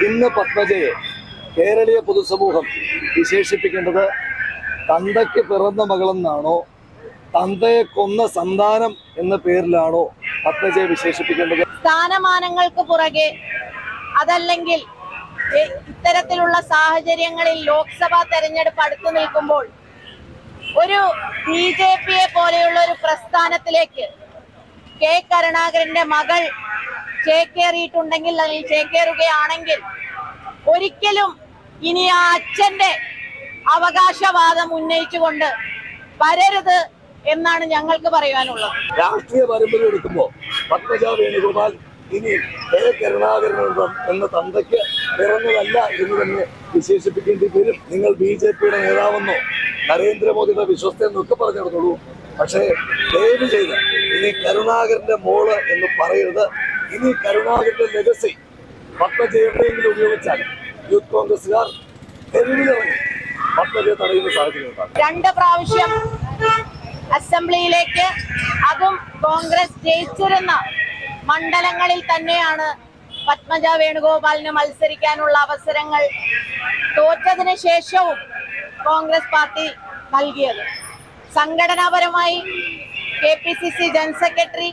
ഇന്ന് പത്മജയെ കേരളീയ പൊതുസമൂഹം വിശേഷിപ്പിക്കേണ്ടത് തന്തയ്ക്ക് പിറന്ന മകളെന്നാണോ തന്തയെ കൊന്ന സന്താനം എന്ന പേരിലാണോ പത്മജയെ വിശേഷിപ്പിക്കേണ്ടത്? സ്ഥാനമാനങ്ങൾക്ക് പുറകെ അതല്ലെങ്കിൽ ഇത്തരത്തിലുള്ള സാഹചര്യങ്ങളിൽ ലോക്സഭാ തെരഞ്ഞെടുപ്പ് അടുത്തു നിൽക്കുമ്പോൾ ഒരു ബി ജെ പിയെ പോലെയുള്ള ഒരു പ്രസ്ഥാനത്തിലേക്ക് കെ കരുണാകരന്റെ മകൾ ചേക്കേറിയിട്ടുണ്ടെങ്കിൽ അല്ലെങ്കിൽ ചേക്കേറുകയാണെങ്കിൽ ഒരിക്കലും ഇനി ആ അച്ഛന്റെ അവകാശവാദം ഉന്നയിച്ചുകൊണ്ട് വരരുത് എന്നാണ് ഞങ്ങൾക്ക് പറയാനുള്ളത്. രാഷ്ട്രീയ പരമ്പര എടുക്കുമ്പോൾ പത്മജ വേണുഗോപാൽ ഇനി കെ കരുണാകരൻ എന്ന- തന്തയ്ക്ക് പിറന്നതല്ല എന്ന് തന്നെ വിശേഷിപ്പിക്കേണ്ടി വരും. നിങ്ങൾ ബി ജെ പിയുടെ നേതാവെന്നോ നരേന്ദ്രമോദിയുടെ വിശ്വസ്തെന്നൊക്കെ പറഞ്ഞു നടന്നോളൂ പക്ഷേ ദയവ് ചെയ്ത് ഇനി കരുണാകരന്റെ മോൾ എന്ന് പറയരുത്. ഇനി കരുണാകരന്റെ ലെഗസി പത്മജയെവിടെയെങ്കിലും ഉപയോഗിച്ചാൽ യൂത്ത് കോൺഗ്രസുകാർ തെരുവിലിറങ്ങി. പത്മജയെ തടയുന്ന സാഹചര്യം രണ്ട് പ്രാവശ്യം അസംബ്ലിയിലേക്ക് അതും കോൺഗ്രസ് ജയിച്ചിരുന്ന മണ്ഡലങ്ങളിൽ തന്നെയാണ് പത്മജ വേണുഗോപാലിന് മത്സരിക്കാനുള്ള അവസരങ്ങൾ തോറ്റതിന് ശേഷവും കോൺഗ്രസ് പാർട്ടി നൽകിയത്. സംഘടനാപരമായി K P C C general secretary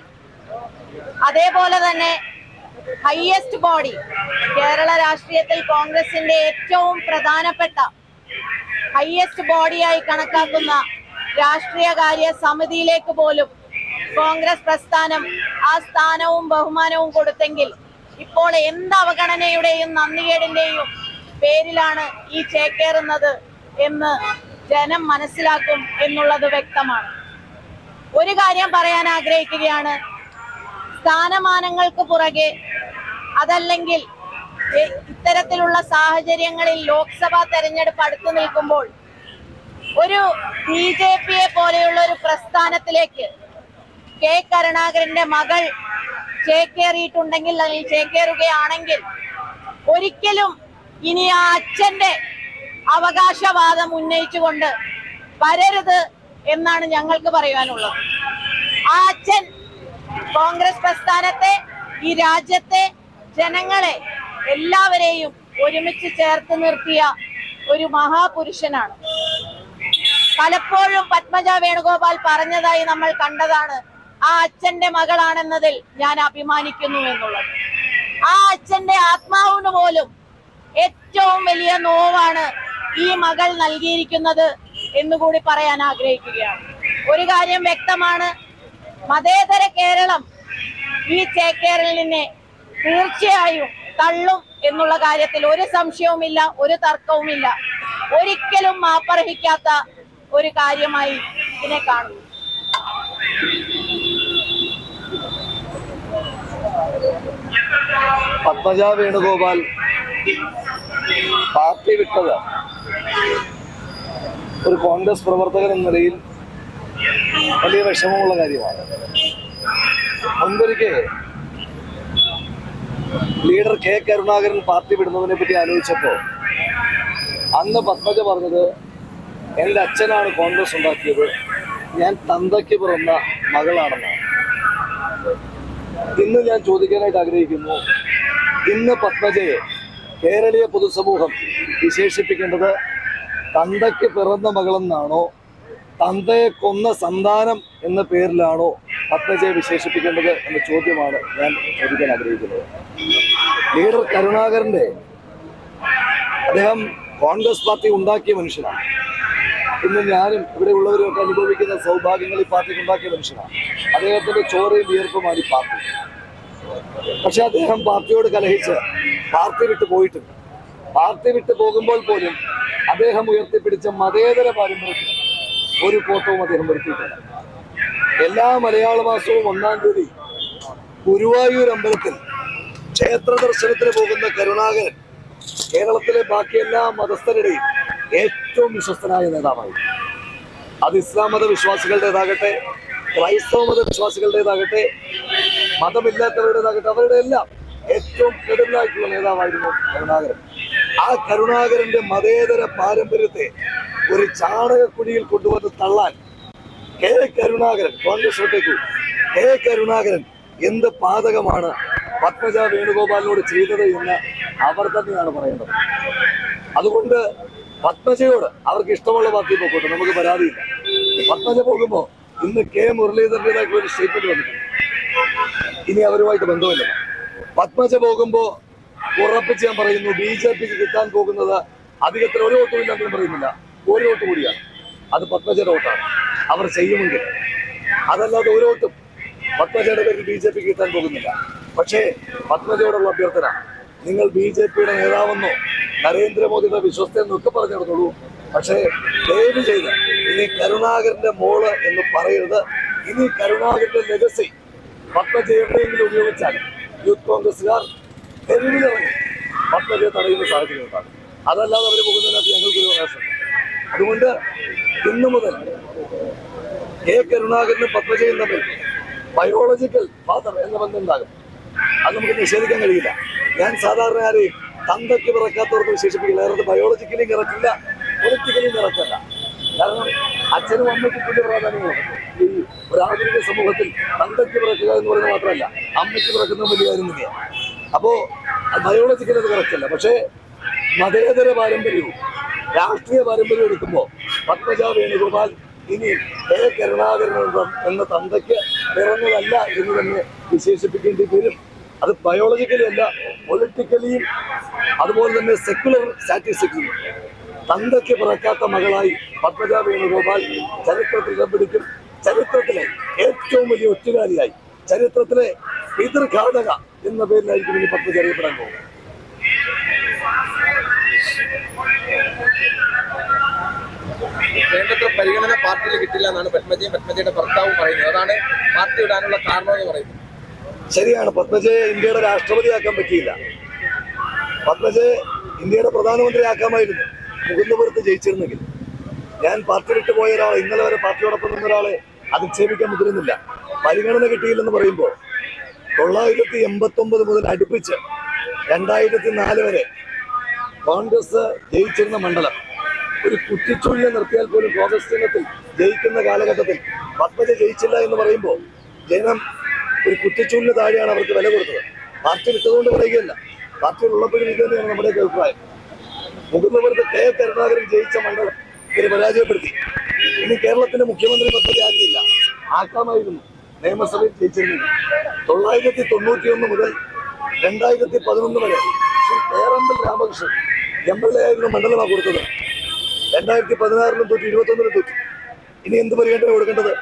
അതേപോലെ തന്നെ ഹയസ്റ്റ് ബോഡി കേരള രാഷ്ട്രീയത്തിൽ കോൺഗ്രസിന്റെ ഏറ്റവും പ്രധാനപ്പെട്ട ഹയസ്റ്റ് ബോഡിയായി കണക്കാക്കുന്ന രാഷ്ട്രീയകാര്യ സമിതിയിലേക്ക് പോലും കോൺഗ്രസ് പ്രസ്ഥാനം ആ സ്ഥാനവും ബഹുമാനവും കൊടുത്തെങ്കിൽ ഇപ്പോൾ എന്ത് അവഗണനയുടെയും നന്ദികേടിന്റെയും പേരിലാണ് ഈ ചേക്കേറുന്നത് എന്ന് ജനം മനസ്സിലാക്കും എന്നുള്ളത് വ്യക്തമാണ്. ഒരു കാര്യം പറയാൻ ആഗ്രഹിക്കുകയാണ്. സ്ഥാനമാനങ്ങൾക്ക് പുറകെ അതല്ലെങ്കിൽ ഇത്തരത്തിലുള്ള സാഹചര്യങ്ങളിൽ ലോക്സഭാ തെരഞ്ഞെടുപ്പ് അടുത്തു നിൽക്കുമ്പോൾ ഒരു ബി ജെ പിയെ പോലെയുള്ള ഒരു പ്രസ്ഥാനത്തിലേക്ക് കെ കരുണാകരന്റെ മകൾ ചേക്കേറിയിട്ടുണ്ടെങ്കിൽ അല്ലെങ്കിൽ ചേക്കേറുകയാണെങ്കിൽ ഒരിക്കലും ഇനി ആ അച്ഛന്റെ അവകാശവാദം ഉന്നയിച്ചുകൊണ്ട് വരരുത് എന്നാണ് ഞങ്ങൾക്ക് പറയാനുള്ളത് ആ അച്ഛൻ കോൺഗ്രസ് പ്രസ്ഥാനത്തെ ഈ രാജ്യത്തെ ജനങ്ങളെ എല്ലാവരെയും ഒരുമിച്ച് ചേർത്ത് നിർത്തിയ ഒരു മഹാപുരുഷനാണ്. പലപ്പോഴും പത്മജ വേണുഗോപാൽ പറഞ്ഞതായി നമ്മൾ കണ്ടതാണ്. ആ അച്ഛന്റെ മകളാണെന്നതിൽ ഞാൻ അഭിമാനിക്കുന്നു എന്നുള്ളത്. ആ അച്ഛന്റെ ആത്മാവിന് പോലും ഏറ്റവും വലിയ നോവാണ് ഈ മകൾ നൽകിയിരിക്കുന്നത് എന്നുകൂടി പറയാൻ ആഗ്രഹിക്കുകയാണ്. ഒരു കാര്യം വ്യക്തമാണ് മതേതര കേരളം ഈ കേരളിനെ തീർച്ചയായും തള്ളും എന്നുള്ള കാര്യത്തിൽ ഒരു സംശയവുമില്ല ഒരു തർക്കവുമില്ല. ഒരിക്കലും മാപ്പർഹിക്കാത്ത ഒരു കാര്യമായി ഇതിനെ കാണുന്നു. പത്മജ വേണുഗോപാൽ പാർട്ടി വിട്ടത്. ഒരു കോൺഗ്രസ് പ്രവർത്തകൻ എന്ന നിലയിൽ വലിയ വിഷമമുള്ള കാര്യമാണ്. അമ്പരിക്കെ ലീഡർ കെ കരുണാകരൻ പാർട്ടി വിടുന്നതിനെ പറ്റി ആലോചിച്ചപ്പോൾ അന്ന് പത്മജ പറഞ്ഞത് എന്റെ അച്ഛനാണ് കോൺഗ്രസ് ഉണ്ടാക്കിയത്. ഞാൻ തന്തയ്ക്ക് പിറന്ന മകളാണെന്നാണ്. ഇന്ന് ഞാൻ ചോദിക്കാനായിട്ട് ആഗ്രഹിക്കുന്നു ഇന്ന് പത്മജയെ കേരളീയ പൊതുസമൂഹം വിശേഷിപ്പിക്കേണ്ടത് തന്തയ്ക്ക് പിറന്ന മകളെന്നാണോ തന്തയെ കൊന്ന സന്താനം എന്ന പേരിലാണോ പത്മജയെ വിശേഷിപ്പിക്കേണ്ടത് എന്ന ചോദ്യമാണ് ഞാൻ ചോദിക്കാൻ ആഗ്രഹിക്കുന്നത്. ലീഡർ കരുണാകരന്റെ അദ്ദേഹം കോൺഗ്രസ് പാർട്ടി ഉണ്ടാക്കിയ മനുഷ്യനാണ്. ഇന്ന് ഞാനും ഇവിടെ ഉള്ളവരൊക്കെ അനുഭവിക്കുന്ന സൗഭാഗ്യങ്ങൾ ഈ പാർട്ടിക്ക് ഉണ്ടാക്കിയ മനുഷ്യനാണ്. അദ്ദേഹത്തിന്റെ ചോറയും വിയർപ്പുമാണ് ഈ പാർട്ടി. പക്ഷെ അദ്ദേഹം പാർട്ടിയോട് കലഹിച്ച് പാർട്ടി വിട്ടു പോയിട്ടുണ്ട്. പാർട്ടി വിട്ടു പോകുമ്പോൾ പോലും അദ്ദേഹം ഉയർത്തിപ്പിടിച്ച മതേതര പാരമ്പര്യത്തിൽ ഒരു ഫോട്ടോവും അദ്ദേഹം വരുത്തിയിട്ടില്ല എല്ലാ മലയാള മാസവും ഒന്നാം തീയതി ഗുരുവായൂർ അമ്പലത്തിൽ ക്ഷേത്ര ദർശനത്തിന് പോകുന്ന കരുണാകരൻ കേരളത്തിലെ ബാക്കി എല്ലാ മതസ്ഥരുടെയും ഏറ്റവും വിശ്വസ്തനായ നേതാവായി. അത് ഇസ്ലാം മത വിശ്വാസികളുടേതാകട്ടെ ക്രൈസ്തവ മത വിശ്വാസികളുടേതാകട്ടെ മതമില്ലാത്തവരുടേതാകട്ടെ അവരുടെ എല്ലാം ഏറ്റവും കെടുതലായിട്ടുള്ള നേതാവായിരുന്നു കരുണാകരൻ. ആ കരുണാകരന്റെ മതേതര പാരമ്പര്യത്തെ ഒരു ചാണകക്കുടിയിൽ കൊണ്ടുവന്ന് തള്ളാൻ കെ കരുണാകരൻ കോൺഗ്രസ് വിട്ടേക്കു കെ കരുണാകരൻ എന്ത് പാതകമാണ് പത്മജ വേണുഗോപാലിനോട് ചെയ്തത് എന്ന് അവർ തന്നെയാണ് പറയേണ്ടത് അതുകൊണ്ട് പത്മജയോട് അവർക്ക് ഇഷ്ടമുള്ള പാർട്ടി പോക്കോട്ടെ നമുക്ക് പരാതിയില്ല. പത്മജ പോകുമ്പോ ഇന്ന് കെ മുരളീധരന്റെതായിട്ടുള്ള ഒരു സ്റ്റേറ്റ്മെന്റ് വന്നിട്ടുണ്ട്. ഇനി അവരുമായിട്ട് ബന്ധമില്ല. പത്മജ പോകുമ്പോ ഉറപ്പിച്ച് ഞാൻ പറയുന്നു ബി ജെ പിക്ക് കിട്ടാൻ പോകുന്നത് അധികത്തിൽ ഒരു വോട്ടും ഇല്ലെന്നും പറയുന്നില്ല. ഒരു വോട്ട് കൂടിയാണ് അത് പത്മജയുടെ വോട്ടാണ്. അവർ ചെയ്യുമെങ്കിൽ. അതല്ലാതെ ഒരു വോട്ടും പത്മജയുടെ പേരിൽ ബി ജെ പി കിട്ടാൻ പോകുന്നില്ല. പക്ഷേ പത്മജയോടുള്ള അഭ്യർത്ഥന നിങ്ങൾ ബി ജെ പിയുടെ നേതാവെന്നോ നരേന്ദ്രമോദിയുടെ വിശ്വസ്തെന്നോ ഒക്കെ പറഞ്ഞു പക്ഷേ ദയവ് ചെയ്ത് ഇനി കരുണാകരന്റെ മോൾ എന്ന് പറയരുത്. ഇനി കരുണാകരന്റെ ലെഗസി പത്മജ ഉപയോഗിച്ചാൽ യൂത്ത് കോൺഗ്രസ്സുകാർ തെരുവിലിറങ്ങി. പത്മജയെ തടയുന്ന സാഹചര്യം ഉണ്ടാകും. അതല്ലാതെ അവർ പോകുന്നതിനകത്ത് പ്രയാസമില്ല അതുകൊണ്ട് ഇന്നു മുതൽ കെ കരുണാകരനും പത്മജയും തമ്മിൽ ബയോളജിക്കൽ ഫാദർ എന്ന ബന്ധം ഉണ്ടാകും അത് നമുക്ക് നിഷേധിക്കാൻ കഴിയില്ല. ഞാൻ സാധാരണ ആരെയും തന്തയ്ക്ക് പിറക്കാത്തവർക്ക് വിശേഷിപ്പിക്കില്ല. കാരണം ബയോളജിക്കലിയും കിടക്കില്ല പൊളിറ്റിക്കലിയും കിടക്കല്ല കാരണം അച്ഛനും അമ്മയ്ക്കും തുല്യ പ്രാധാന്യമാണ്. ഈ ഒരു ആധുനിക സമൂഹത്തിൽ തന്തയ്ക്ക് പിറക്കുക എന്ന് പറയുന്നത് മാത്രമല്ല അമ്മയ്ക്ക് പിറക്കുന്ന വലിയ കാര്യം തന്നെയാണ്. അപ്പോൾ ബയോളജിക്കൽ അത് കറക്റ്റല്ല പക്ഷേ മതേതര പാരമ്പര്യവും രാഷ്ട്രീയ പാരമ്പര്യം എടുക്കുമ്പോൾ പത്മജ വേണുഗോപാൽ ഇനി ഏ കരുണാകരൻ എന്ന- തന്തയ്ക്ക് പിറന്നതല്ല എന്ന് തന്നെ വിശേഷിപ്പിക്കേണ്ടി വരും. അത് ബയോളജിക്കലി അല്ല പൊളിറ്റിക്കലിയും അതുപോലെ തന്നെ സെക്യുലർ സ്റ്റാറ്റിസ്റ്റിക്സിലും തന്തയ്ക്ക് പിറക്കാത്ത മകളായി പത്മജ വേണുഗോപാൽ ചരിത്രത്തിൽ കമ്പിടിക്കും ചരിത്രത്തിലെ ഏറ്റവും വലിയ ഒറ്റുകാരിയായി ചരിത്രത്തിലെ പിതൃഘാതക എന്ന പേരിലായിരിക്കും ഇനി പത്മജ അറിയപ്പെടാൻ പോകുന്നത് വേണ്ടത്ര പരിഗണന പാർട്ടിയിൽ കിട്ടില്ല എന്നാണ് പത്മജയും പത്മജയുടെ ഭർത്താവും പറയുന്നത്. അതാണ് പാർട്ടി വിടാനുള്ള കാരണം എന്ന് പറയുന്നത്. ശരിയാണ്. പത്മജയെ ഇന്ത്യയുടെ രാഷ്ട്രപതി ആക്കാൻ പറ്റിയില്ല. പത്മജയെ ഇന്ത്യയുടെ പ്രധാനമന്ത്രി പ്രധാനമന്ത്രിയാക്കാമായിരുന്നു. മുകുന്ദപുരത്ത് ജയിച്ചിരുന്നെങ്കിൽ. ഞാൻ പാർട്ടി വിട്ടു പോയ ഒരാൾ ഇന്നലെ വരെ പാർട്ടിയോടൊപ്പം നിന്ന ഒരാളെ അധിക്ഷേപിക്കാൻ മുതിരുന്നില്ല. പരിഗണന കിട്ടിയില്ലെന്ന് പറയുമ്പോൾ തൊള്ളായിരത്തി എൺപത്തി ഒമ്പത് മുതൽ അടുപ്പിച്ച് രണ്ടായിരത്തി നാല് വരെ കോൺഗ്രസ് ജയിച്ചിരുന്ന മണ്ഡലം ഒരു കുറ്റിച്ചുഴിയെ നിർത്തിയാൽ പോലും കോൺഗ്രസ് ചിഹ്നത്തിൽ ജയിക്കുന്ന കാലഘട്ടത്തിൽ പത്മജ ജയിച്ചില്ല എന്ന് പറയുമ്പോൾ ജനം ഒരു കുറ്റിച്ചുള്ളിന് താഴെയാണ് അവർക്ക് വില കൊടുത്തത്. പാർട്ടി വിട്ടതുകൊണ്ട് പറയുകയല്ല. പാർട്ടിയിൽ ഉള്ളപ്പോഴും ഇത് നമ്മുടെ നമ്മുടെയൊക്കെ അഭിപ്രായം. മുകുന്ദപുരത്ത് കെ. കരുണാകരൻ ജയിച്ച മണ്ഡലം ഇവരെ പരാജയപ്പെടുത്തി. ഇനി കേരളത്തിന്റെ മുഖ്യമന്ത്രി പദ്ധതി ആക്കിയില്ല ആക്കാമായിരുന്നു നിയമസഭയിൽ ജയിച്ചിരുന്നത്? തൊള്ളായിരത്തി തൊണ്ണൂറ്റി ഒന്ന് മുതൽ രണ്ടായിരത്തി പതിനൊന്ന് വരെ Shri Perambal Ramakrishnan M L A ആയിരുന്നു മണ്ഡലമാണ് കൊടുത്തത്. രണ്ടായിരത്തി പതിനാറിലും തൊട്ട് ഇരുപത്തൊന്നിലും തൊട്ട് ഇനി എന്ത് പരിഗണന കൊടുക്കേണ്ടത്?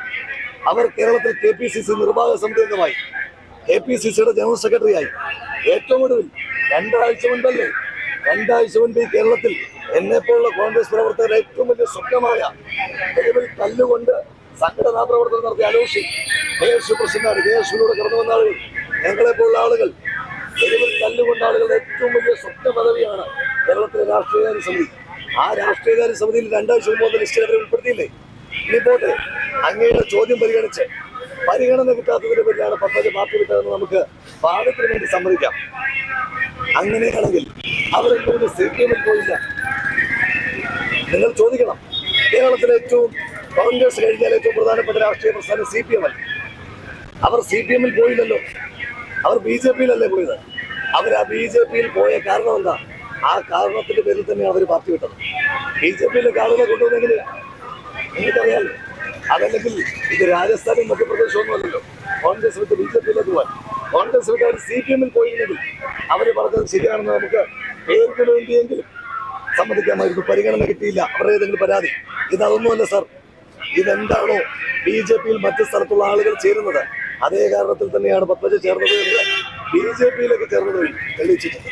അവർ കേരളത്തിൽ കെ പി സി സി നിർവാഹക സമിതി അംഗമായി. കെ പി സി സിയുടെ ജനറൽ സെക്രട്ടറിയായി ഏറ്റവും ഒടുവിൽ രണ്ടാഴ്ച മുൻപല്ലേ? രണ്ടാഴ്ച മുൻപ് ഈ കേരളത്തിൽ എന്നെ പോലുള്ള കോൺഗ്രസ് പ്രവർത്തകരുടെ ഏറ്റവും വലിയ സ്വപ്നമായ തെരുവിൽ കല്ലുകൊണ്ട് സംഘടനാ പ്രവർത്തനം നടത്തിയ അലോഷി കെ എസ് പ്രസിഡന്റാണ്. കെ എസ് കടന്നു വന്ന ആളുകൾ ഞങ്ങളെ പോലുള്ള ആളുകൾ തെരുവിൽ കല്ലുകൊണ്ട ആളുകളുടെ ഏറ്റവും വലിയ സ്വപ്ന പദവിയാണ് കേരളത്തിലെ രാഷ്ട്രീയ സമിതി. ആ രാഷ്ട്രീയകാര്യ സമിതിയിൽ രണ്ടാഴ്ച മുമ്പ് ലിസ്റ്റിൽ അവരെ ഉൾപ്പെടുത്തിയില്ലേ? ഇനി പോട്ടെ. അങ്ങയുടെ ചോദ്യം പരിഗണിച്ച് പരിഗണന കിട്ടാത്തതിനെ പറ്റിയാണ് പദ്ധതി പാർട്ടി വിട്ടതെന്ന് നമുക്ക് പാഠത്തിന് വേണ്ടി സമ്മതിക്കാം. അങ്ങനെയാണെങ്കിൽ അവരെന്തുകൊണ്ട് സി പി എമ്മിൽ പോയില്ല. നിങ്ങൾ ചോദിക്കണം. കേരളത്തിലെ ഏറ്റവും കോൺഗ്രസ് കഴിഞ്ഞാൽ ഏറ്റവും പ്രധാനപ്പെട്ട രാഷ്ട്രീയ പ്രസ്ഥാനം സി പി എം അല്ല? അവർ സി പി എമ്മിൽ പോയില്ലല്ലോ. അവർ ബി ജെ പിയിലല്ലേ പോയത്? അവർ ആ ബി ജെ പിയിൽ പോയ കാരണം എന്താ? ആ കാരണത്തിന്റെ പേരിൽ തന്നെയാണ് അവർ പാർട്ടി വിട്ടത്. ബി ജെ പിയിലെ ആളുകളെ കൊണ്ടുവന്നെങ്കിൽ നിങ്ങൾക്കറിയാം അതല്ലെങ്കിൽ ഇത് രാജസ്ഥാനും മധ്യപ്രദേശും ഒന്നുമല്ലല്ലോ. കോൺഗ്രസ് വിട്ട് ബി ജെ പിയിലേക്ക് പോകാൻ കോൺഗ്രസ് വിട്ട് അവർ സി പി എമ്മിൽ പോയിരുന്നെങ്കിൽ അവർ പറഞ്ഞത് ശരിയാണെന്ന് നമുക്ക് പേരിന് വേണ്ടിയെങ്കിലും സമ്മതിക്കാമായിരുന്നു. പരിഗണന കിട്ടിയില്ല. അവരുടെ ഏതെങ്കിലും പരാതി. ഇതൊന്നുമല്ല സാർ. ഇതെന്താണോ ബി ജെ പിയിൽ മറ്റു സ്ഥലത്തുള്ള ആളുകൾ ചേരുന്നത്? അതേ കാരണത്തിൽ തന്നെയാണ് പത്മജ ചേർന്നത് എന്ന് ബി ജെ പിയിലേക്ക് ചേർന്നത് തെളിയിച്ചിട്ടുണ്ട്.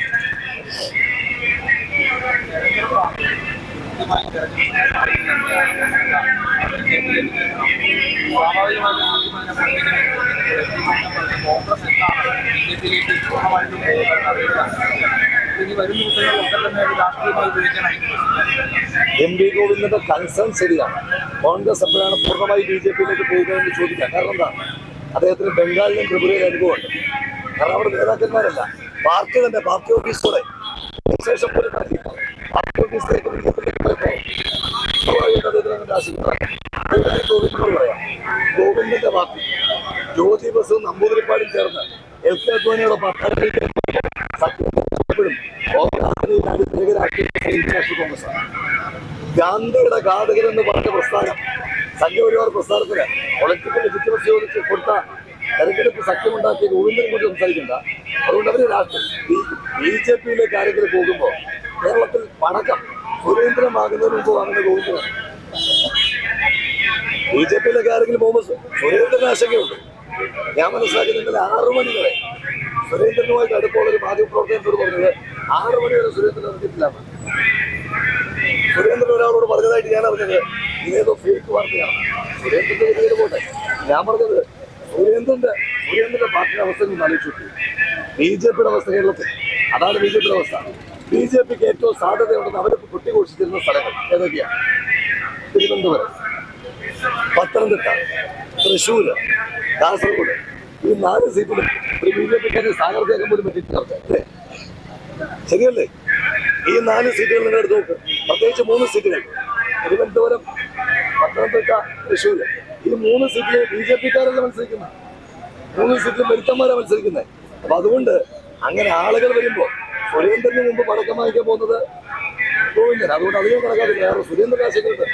എന്താണ് എം പി ഗോവിന്ദന്റെ കൺസേൺ ശരിയാണ്. കോൺഗ്രസ് എപ്പോഴാണ് പൂർണമായി ബി ജെ പിയിലേക്ക് പോകുന്നതെന്ന് ചോദിക്കാം കാരണം എന്താ? അദ്ദേഹത്തിന് ബംഗാളിലും ത്രിപുരയിലും അനുഭവമുണ്ട്. കാരണം അവിടെ നേതാക്കന്മാരല്ല. പാർട്ടി തന്നെ പാർട്ടി ഓഫീസോടെ ശേഷം പോലും. ഗോവിന്ദന്റെ പാർട്ടി ജ്യോതി ബസും നമ്പൂതിരിപ്പാടും ചേർന്ന് എൽ അദ്വാനിയുടെ പട്ടാളിയിലേക്ക് സത്യപ്പെടും രാജ്യത്തെ ഏക രാഷ്ട്രീയ പ്രസ്ഥാനം ഇന്ത്യൻ നാഷണൽ കോൺഗ്രസ് ഗാന്ധിയുടെ ഘാതകൻ എന്ന് പറഞ്ഞ പ്രസ്ഥാനം സംഘപരിവാർ പ്രസ്ഥാനത്തിന് പൊളിറ്റിക്കൽ ചിത്രം ചോദിച്ച് കൊടുത്ത തെരഞ്ഞെടുപ്പ് സഖ്യമുണ്ടാക്കിയ ഗോവിന്ദനെ കൊണ്ട് സംസാരിക്കണ്ട. അതുകൊണ്ട് അവർ രാഷ്ട്രീയ ബി ജെ പിയിലേക്ക് ആരെങ്കിലും പോകുമ്പോൾ കേരളത്തിൽ പടക്കം സുരേന്ദ്രമാകുന്നതിന് മുമ്പ് വാങ്ങുന്ന ഗോവിന്ദനാണ്. ബി ജെ പിയിലൊക്കെ ആരെങ്കിലും പോകുമ്പോൾ സുരേന്ദ്രന് ആശങ്കയുണ്ട്. ഞാൻ മനസ്സിലാക്കിയത് ഇന്നലെ ആറു മണി വരെ സുരേന്ദ്രനുമായിട്ട് അടുപ്പമുള്ള ഒരു മാധ്യമപ്രവർത്തകനോട് പറഞ്ഞത് ആറു മണി വരെ സുരേന്ദ്രൻ അറിഞ്ഞിട്ടില്ല സുരേന്ദ്രൻ ഒരാളോട് പറഞ്ഞതായിട്ട് ഞാൻ അറിഞ്ഞത് ഇതേതോ ഫേക്ക് വാർത്തയാണ്. സുരേന്ദ്രന്റെ പേര് പോട്ടെ. ഞാൻ പറഞ്ഞത് സുരേന്ദ്രന്റെ സുരേന്ദ്രന്റെ പാർട്ടിയുടെ അവസ്ഥ ഒന്ന് ആലോചിച്ചു ബി ജെ പിയുടെ അവസ്ഥ കേരളത്തിൽ. അതാണ് ബി ജെ പിയുടെ അവസ്ഥ. ബി ജെ പിക്ക് ഏറ്റവും സാധ്യതയുണ്ടെന്ന് അവരിപ്പോൾ കുട്ടിഘോഷിച്ചിരുന്ന സ്ഥലങ്ങൾ ഏതൊക്കെയാണ് തിരുവനന്തപുരം പത്തനംതിട്ട തൃശ്ശൂർ കാസർഗോഡ്. ഈ നാല് സീറ്റിലും ഒരു ബി ജെ പിക്കാരെ സ്ഥാനാർത്ഥിയാക്കാൻ പോലും പറ്റിയിട്ടില്ല ശരിയല്ലേ? ഈ നാല് സീറ്റുകൾ നിങ്ങൾ എടുത്ത് നോക്ക്. പ്രത്യേകിച്ച് മൂന്ന് സീറ്റുകൾ. തിരുവനന്തപുരം പത്തനംതിട്ട തൃശ്ശൂർ ഈ മൂന്ന് സീറ്റിൽ ബി ജെ പിക്കാരല്ല മത്സരിക്കുന്ന? മൂന്ന് സീറ്റിൽ വരുത്തന്മാരാണ് മത്സരിക്കുന്നത് അപ്പൊ അതുകൊണ്ട് അങ്ങനെ ആളുകൾ വരുമ്പോൾ സുരേന്ദ്രന് മുമ്പ് പടക്കം വാങ്ങിക്കാൻ പോകുന്നത് ഗോവിന്ദൻ. അതുകൊണ്ട് അധികം കണക്കാക്കില്ല കാരണം സുരേന്ദ്രൻ ആശയങ്ങളുണ്ട്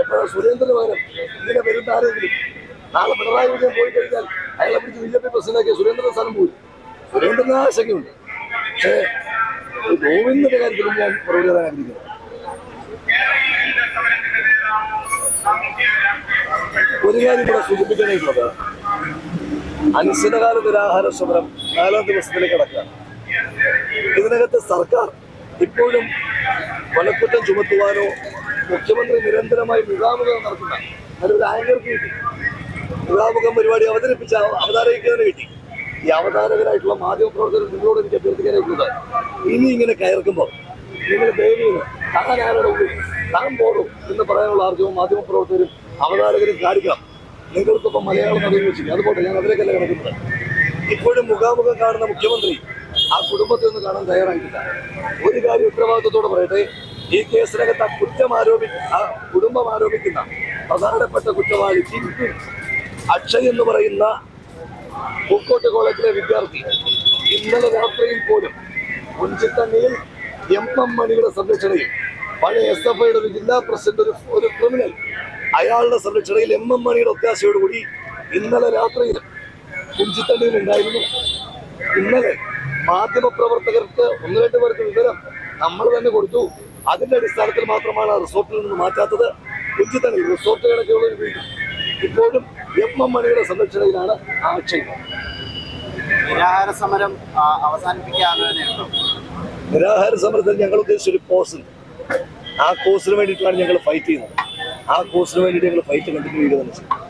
എപ്പോഴാണ് സുരേന്ദ്രന് പകരം ഇങ്ങനെ വരുന്ന ആരെങ്കിലും? നാളെ പിണറായി വിജയൻ പോയി കഴിഞ്ഞാൽ അയാളെ പിടിച്ച് ബി ജെ പി പ്രസിഡന്റാക്കിയ സുരേന്ദ്രൻ സ്ഥാനം പോയി സുരേന്ദ്രന് ആശങ്കയുണ്ട്. പക്ഷേ ഗോവിന്ദന്റെ കാര്യത്തിലും ഞാൻ മറുപടി പറയാൻ ആഗ്രഹിക്കുന്നു. ഒരു കാര്യം കൂടെ സൂചിപ്പിക്കാനായിട്ടുള്ളത്. അനിശ്ചിതകാല ദുരാഹാര സമരം നാലാം ദിവസത്തിലേക്ക് കടക്കുകയാണ് ഇതിനകത്ത് സർക്കാർ ഇപ്പോഴും കൊലക്കുറ്റം ചുമത്തുവാനോ മുഖ്യമന്ത്രി നിരന്തരമായി മുഖാമുഖം നടത്തുന്ന നല്ലൊരു ആങ്കർക്ക് കിട്ടി. മുഖാമുഖം പരിപാടി അവതരിപ്പിച്ച അവതാരകന് കിട്ടി ഈ അവതാരകരായിട്ടുള്ള മാധ്യമപ്രവർത്തകർ നിങ്ങളോട് എനിക്ക് അഭ്യർത്ഥിക്കാനായിട്ടുള്ളത് ഇനി ഇങ്ങനെ കയർക്കുമ്പോൾ നിങ്ങൾ ദയവീന്ന് താൻ ആരുടെ ഉള്ളിൽ? താൻ പോടും എന്ന് പറയാനുള്ള ആർജവും മാധ്യമപ്രവർത്തകരും അവതാരകരും കാണിക്കണം. നിങ്ങൾക്കൊപ്പം മലയാളം നടുവ് വെച്ചില്ല. അതുപോലെ ഞാൻ അതിലേക്കല്ല കിടക്കുന്നത്. ഇപ്പോഴും മുഖാമുഖം കാണുന്ന മുഖ്യമന്ത്രി ആ കുടുംബത്തെ ഒന്ന് കാണാൻ തയ്യാറായിട്ടില്ല. ഒരു കാര്യം ഉത്തരവാദിത്വത്തോടെ പറയട്ടെ. ഈ കേസിനകത്ത് ആ കുറ്റം ആരോപി ആ കുടുംബം ആരോപിക്കുന്ന പ്രധാനപ്പെട്ട കുറ്റവാളി ചിന്തു അക്ഷയ് എന്ന് പറയുന്ന പൂക്കോട്ട് കോളേജിലെ വിദ്യാർത്ഥി ഇന്നലെ രാത്രിയിൽ പോലും മുൻചിത്തണ്ണിയിൽ എം എം മണിയുടെ സംരക്ഷണയിൽ പഴയ എസ് എഫ് ഐയുടെ ഒരു ജില്ലാ പ്രസിഡന്റ് ഒരു ഒരു ക്രിമിനൽ അയാളുടെ സംരക്ഷണയിൽ എം എം മണിയുടെ ഒത്താശയോടുകൂടി ഇന്നലെ രാത്രിയിൽ കുഞ്ചിത്തണ്ണിയിൽ ഉണ്ടായിരുന്നു. ഇന്നലെ മാധ്യമപ്രവർത്തകർക്ക് ഒന്ന് രണ്ട് പേർക്ക് വിവരം നമ്മൾ തന്നെ കൊടുത്തു. അതിന്റെ അടിസ്ഥാനത്തിൽ മാത്രമാണ് ആ റിസോർട്ടിൽ നിന്ന് മാറ്റാത്തത്. കുഞ്ചിത്തണി റിസോർട്ട് കണക്കുള്ള ഒരു വീട് ഇപ്പോഴും എം എം മണിയുടെ സംരക്ഷണയിലാണ് ആക്ഷേപം നിരാഹാര സമരം ആ, അവസാനിപ്പിക്കാനുണ്ടോ നിരാഹാര സമരത്തിൽ ഞങ്ങൾ ഉദ്ദേശിച്ച ഒരു കോഴ്സ് ഉണ്ട് ആ കോഴ്സിന് വേണ്ടിയിട്ടാണ് ഞങ്ങൾ ഫൈറ്റ് ചെയ്യുന്നത്. ആ കോഴ്സിന് വേണ്ടിയിട്ട് ഞങ്ങൾ ഫൈറ്റ് കണ്ടിന്യൂ ചെയ്യുക തന്നെ